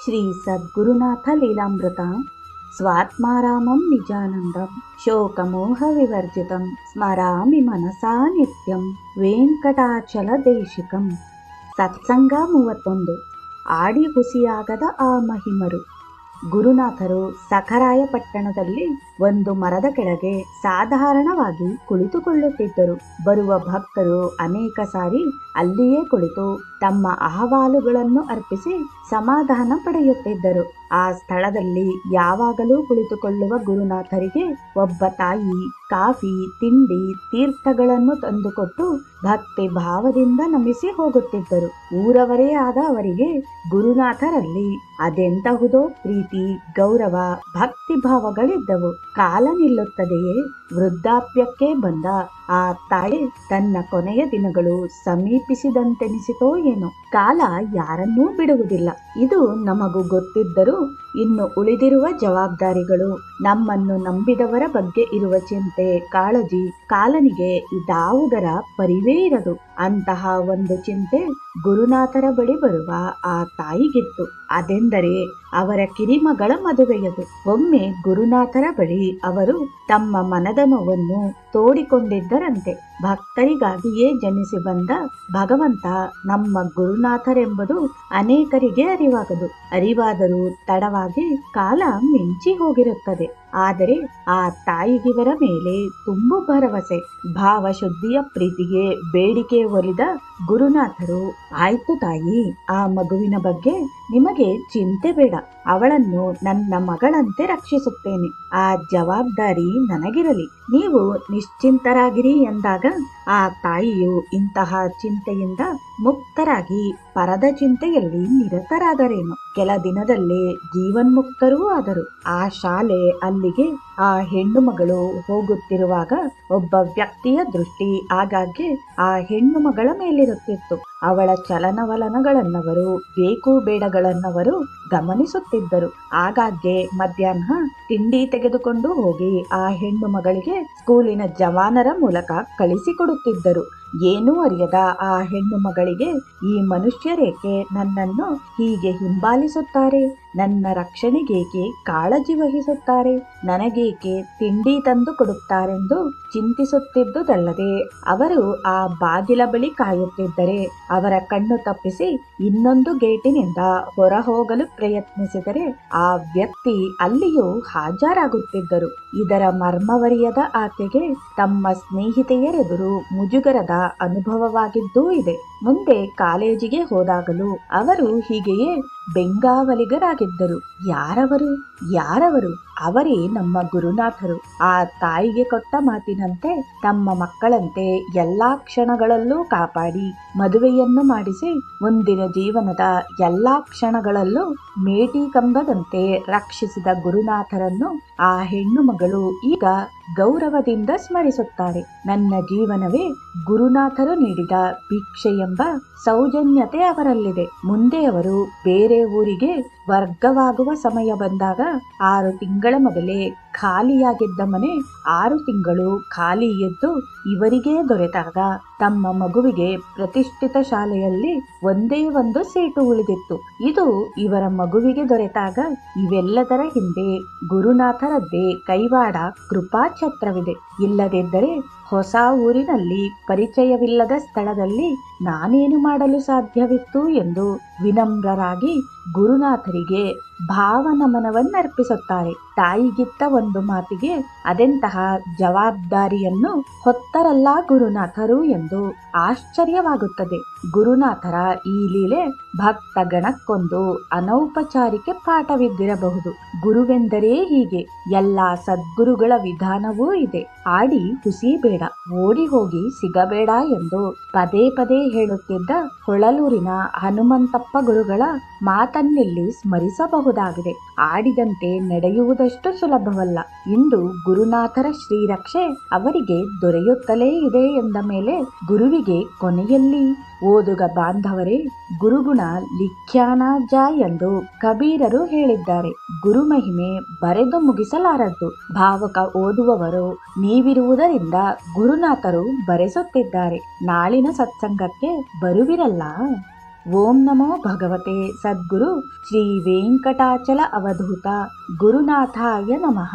ಶ್ರೀ ಸದ್ಗುರುನಾಥ ಲೀಲಾಮೃತ ಸ್ವಾತ್ಮಾರಾಮಂ ನಿಜಾನಂದಂ ಶೋಕಮೋಹ ವಿವರ್ಜಿತಂ ಸ್ಮರಾಮಿ ಮನಸಾ ನಿತ್ಯಂ ವೆಂಕಟಾಚಲ ದೇಶಿಕಂ ಸತ್ಸಂಗ ಮೂವತ್ತೊಂದು ಆಡಿ ಹುಸಿಯಾಗದ ಆ ಮಹಿಮರು ಗುರುನಾಥರು ಸಖರಾಯಪಟ್ಟಣದಲ್ಲಿ ಒಂದು ಮರದ ಕೆಳಗೆ ಸಾಧಾರಣವಾಗಿ ಕುಳಿತುಕೊಳ್ಳುತ್ತಿದ್ದರು. ಬರುವ ಭಕ್ತರು ಅನೇಕ ಸಾರಿ ಅಲ್ಲಿಯೇ ಕುಳಿತು ತಮ್ಮ ಅಹವಾಲುಗಳನ್ನು ಅರ್ಪಿಸಿ ಸಮಾಧಾನ ಪಡೆಯುತ್ತಿದ್ದರು. ಆ ಸ್ಥಳದಲ್ಲಿ ಯಾವಾಗಲೂ ಕುಳಿತುಕೊಳ್ಳುವ ಗುರುನಾಥರಿಗೆ ಒಬ್ಬ ತಾಯಿ ಕಾಫಿ, ತಿಂಡಿ, ತೀರ್ಥಗಳನ್ನು ತಂದುಕೊಟ್ಟು ಭಕ್ತಿ ಭಾವದಿಂದ ನಮಿಸಿ ಹೋಗುತ್ತಿದ್ದರು. ಊರವರೇ ಆದ ಅವರಿಗೆ ಗುರುನಾಥರಲ್ಲಿ ಅದೆಂತಹುದೋ ಪ್ರೀತಿ ಗೌರವ ಭಕ್ತಿ ಭಾವಗಳಿದ್ದವು ಕಾಲ ನಿಲ್ಲುತ್ತದೆಯೇ? ವೃದ್ಧಾಪ್ಯಕ್ಕೆ ಬಂದ ಆ ತಾಯಿ ತನ್ನ ಕೊನೆಯ ದಿನಗಳು ಸಮೀಪಿಸಿದಂತೆನಿಸಿತೋ ಏನೋ. ಕಾಲ ಯಾರನ್ನೂ ಬಿಡುವುದಿಲ್ಲ. ಇದು ನಮಗೂ ಗೊತ್ತಿದ್ದರೂ ಇನ್ನು ಉಳಿದಿರುವ ಜವಾಬ್ದಾರಿಗಳು. ನಮ್ಮನ್ನು ನಂಬಿದವರ ಬಗ್ಗೆ ಇರುವ ಚಿಂತೆ, ಕಾಳಜಿ, ಕಾಲನಿಗೆ ಇದಾವುದರ ಪರಿವೇ ಇರದು. ಅಂತಹ ಒಂದು ಚಿಂತೆ ಗುರುನಾಥರ ಬಳಿ ಬರುವ ಆ ತಾಯಿಗಿತ್ತು. ಅದೆಂದರೆ ಅವರ ಕಿರಿಮಗಳ ಮದುವೆಯದು. ಒಮ್ಮೆ ಗುರುನಾಥರ ಬಳಿ ಅವರು ತಮ್ಮ ಮನದ ನೋವನ್ನು ತೋಡಿಕೊಂಡಿದ್ದರಂತೆ ಭಕ್ತರಿಗಾಗಿಯೇ ಜನಿಸಿ ಬಂದ ಭಗವಂತ ನಮ್ಮ ಗುರುನಾಥರೆಂಬುದು ಅನೇಕರಿಗೆ ಅರಿವಾಗದು. ಅರಿವಾದರೂ ತಡವಾಗಿ ಕಾಲ ಮಿಂಚಿ ಹೋಗಿರುತ್ತದೆ. ಆದರೆ ಆ ತಾಯಿಗಿವರ ಮೇಲೆ ತುಂಬು ಭರವಸೆ. ಭಾವಶುದ್ಧಿಯ ಪ್ರೀತಿಗೆ ಬೇಡಿಕೆ ಒಲಿದ ಗುರುನಾಥರು, ಆಯ್ತು ತಾಯಿ, ಆ ಮಗುವಿನ ಬಗ್ಗೆ ನಿಮಗೆ ಚಿಂತೆ ಬೇಡ. ಅವಳನ್ನು ನನ್ನ ಮಗಳಂತೆ ರಕ್ಷಿಸುತ್ತೇನೆ. ಆ ಜವಾಬ್ದಾರಿ ನನಗಿರಲಿ. ನೀವು ನಿಶ್ಚಿಂತರಾಗಿರಿ ಎಂದಾಗ ಆ ತಾಯಿಯು ಇಂತಹ ಚಿಂತೆಯಿಂದ ಮುಕ್ತರಾಗಿ ಪರದ ಚಿಂತೆಯಲ್ಲಿ ನಿರತರಾದರೇನು? ಕೆಲ ದಿನದಲ್ಲೇ ಜೀವನ್ಮುಕ್ತರೂ ಆದರು. ಆ ಶಾಲೆ ಅಲ್ಲಿಗೆ ಆ ಹೆಣ್ಣು ಮಗಳು ಹೋಗುತ್ತಿರುವಾಗ ಒಬ್ಬ ವ್ಯಕ್ತಿಯ ದೃಷ್ಟಿ ಆಗಾಗ್ಗೆ ಆ ಹೆಣ್ಣು ಮಗಳ ಮೇಲಿರುತ್ತಿತ್ತು. ಅವಳ ಚಲನವಲನಗಳನ್ನವರು, ಬೇಕು ಬೇಡಗಳನ್ನವರು ಗಮನಿಸುತ್ತಿದ್ದರು. ಆಗಾಗ್ಗೆ ಮಧ್ಯಾಹ್ನ ತಿಂಡಿ ತೆಗೆದುಕೊಂಡು ಹೋಗಿ ಆ ಹೆಣ್ಣು ಮಗಳಿಗೆ ಸ್ಕೂಲಿನ ಜವಾನರ ಮೂಲಕ ಕಳಿಸಿಕೊಡುತ್ತಿದ್ದರು. ಏನೂ ಅರಿಯದ ಆ ಹೆಣ್ಣು ಮಗಳಿಗೆ ಈ ಮನುಷ್ಯರೇಕೆ ನನ್ನನ್ನು ಹೀಗೆ ಹಿಂಬಾಲಿಸುತ್ತಾರೆ? ನನ್ನ ರಕ್ಷಣೆಗೇಕೆ ಕಾಳಜಿ ವಹಿಸುತ್ತಾರೆ? ನನಗೇಕೆ ತಿಂಡಿ ತಂದು ಕೊಡುತ್ತಾರೆಂದು ಚಿಂತಿಸುತ್ತಿದ್ದುದಲ್ಲದೆ, ಅವರು ಆ ಬಾಗಿಲ ಬಳಿ ಕಾಯುತ್ತಿದ್ದರೆ, ಅವರ ಕಣ್ಣು ತಪ್ಪಿಸಿ ಇನ್ನೊಂದು ಗೇಟಿನಿಂದ ಹೊರ ಹೋಗಲು ಪ್ರಯತ್ನಿಸಿದರೆ, ಆ ವ್ಯಕ್ತಿ ಅಲ್ಲಿಯೂ ಹಾಜರಾಗುತ್ತಿದ್ದರು. ಇದರ ಮರ್ಮವರಿಯದ ಆಕೆಗೆ ತಮ್ಮ ಸ್ನೇಹಿತೆಯರೆದುರು ಮುಜುಗರದ ಅನುಭವವಾಗಿದ್ದೂ ಇದೆ. ಮುಂದೆ ಕಾಲೇಜಿಗೆ ಹೋದಾಗಲೂ ಅವರು ಹೀಗೆಯೇ ಬೆಂಗಾವಲಿಗರಾಗಿದ್ದರು. ಯಾರವರು? ಯಾರವರು? ಅವರೇ ನಮ್ಮ ಗುರುನಾಥರು. ಆ ತಾಯಿಗೆ ಕೊಟ್ಟ ಮಾತಿನಂತೆ ತಮ್ಮ ಮಕ್ಕಳಂತೆ ಎಲ್ಲಾ ಕ್ಷಣಗಳಲ್ಲೂ ಕಾಪಾಡಿ, ಮದುವೆಯನ್ನು ಮಾಡಿಸಿ, ಮುಂದಿನ ಜೀವನದ ಎಲ್ಲಾ ಕ್ಷಣಗಳಲ್ಲೂ ಮೇಟಿ ಕಂಬದಂತೆ ರಕ್ಷಿಸಿದ ಗುರುನಾಥರನ್ನು ಆ ಹೆಣ್ಣು ಮಗಳು ಈಗ ಗೌರವದಿಂದ ಸ್ಮರಿಸುತ್ತಾರೆ. ನನ್ನ ಜೀವನವೇ ಗುರುನಾಥರು ನೀಡಿದ ಭಿಕ್ಷೆ ಎಂಬ ಸೌಜನ್ಯತೆ ಅವರಲ್ಲಿದೆ. ಮುಂದೆ ಅವರು ಬೇರೆ ಊರಿಗೆ ವರ್ಗವಾಗುವ ಸಮಯ ಬಂದಾಗ ಆರು ತಿಂಗಳ ಮೊದಲೇ ಖಾಲಿಯಾಗಿದ್ದ ಮನೆ ಆರು ತಿಂಗಳು ಖಾಲಿ ಎದ್ದು ಇವರಿಗೇ ದೊರೆತಾಗ. ತಮ್ಮ ಮಗುವಿಗೆ ಪ್ರತಿಷ್ಠಿತ ಶಾಲೆಯಲ್ಲಿ ಒಂದೇ ಒಂದು ಸೀಟು ಉಳಿದಿತ್ತು. ಇದು ಇವರ ಮಗುವಿಗೆ ದೊರೆತಾಗ ಇವೆಲ್ಲದರ ಹಿಂದೆ ಗುರುನಾಥರದ್ದೇ ಕೈವಾಡ ಕೃಪಾಛತ್ರವಿದೆ. ಇಲ್ಲದಿದ್ದರೆ ಹೊಸ ಊರಿನಲ್ಲಿ ಪರಿಚಯವಿಲ್ಲದ ಸ್ಥಳದಲ್ಲಿ ನಾನೇನು ಮಾಡಲು ಸಾಧ್ಯವಿತ್ತು ಎಂದು ವಿನಮ್ರರಾಗಿ ಗುರುನಾಥರಿಗೆ ಭಾವನಮನವನ್ನರ್ಪಿಸುತ್ತಾರೆ. ತಾಯಿಗಿತ್ತ ಒಂದು ಮಾತಿಗೆ ಅದೆಂತಹ ಜವಾಬ್ದಾರಿಯನ್ನು ಹೊತ್ತರಲ್ಲ ಗುರುನಾಥರು ಎಂದು ಆಶ್ಚರ್ಯವಾಗುತ್ತದೆ. ಗುರುನಾಥರ ಈ ಲೀಲೆ ಭಕ್ತ ಗಣಕ್ಕೊಂದು ಅನೌಪಚಾರಿಕೆ ಪಾಠವಿದ್ದಿರಬಹುದು. ಗುರುವೆಂದರೆ ಹೀಗೆ, ಎಲ್ಲ ಸದ್ಗುರುಗಳ ವಿಧಾನವೂ ಇದೆ. ಆಡಿ ಹುಸಿಬೇಡ, ಓಡಿ ಹೋಗಿ ಸಿಗಬೇಡ ಎಂದು ಪದೇ ಪದೇ ಹೇಳುತ್ತಿದ್ದ ಹೊಳಲೂರಿನ ಹನುಮಂತಪ್ಪ ಗುರುಗಳ ಮಾತನ್ನಿಲ್ಲಿ ಸ್ಮರಿಸಬಹುದಾಗಿದೆ. ಆಡಿದಂತೆ ನಡೆಯುವುದಷ್ಟು ಸುಲಭವಲ್ಲ. ಇಂದು ಗುರುನಾಥರ ಶ್ರೀರಕ್ಷೆ ಅವರಿಗೆ ದೊರೆಯುತ್ತಲೇ ಇದೆ ಎಂದ ಮೇಲೆ ಗುರುವಿಗೆ ಕೊನೆಯಲ್ಲಿ ಓದುಗ ಬಾಂಧವರೇ, ಗುರುಗುಣ ಲಿಖ್ಯಾನಾಜ ಎಂದು ಕಬೀರರು ಹೇಳಿದ್ದಾರೆ. ಗುರುಮಹಿಮೆ ಬರೆದು ಮುಗಿಸಲಾರದ್ದು. ಭಾವಕ ಓದುವವರು ನೀವಿರುವುದರಿಂದ ಗುರುನಾಥರು ಬರೆಸುತ್ತಿದ್ದಾರೆ. ನಾಳಿನ ಸತ್ಸಂಗಕ್ಕೆ ಬರುವಿರಲ್ಲ? ಓಂ ನಮೋ ಭಗವತೆ ಸದ್ಗುರು ಶ್ರೀ ವೆಂಕಟಾಚಲ ಅವಧೂತ ಗುರುನಾಥಾಯ ನಮಃ.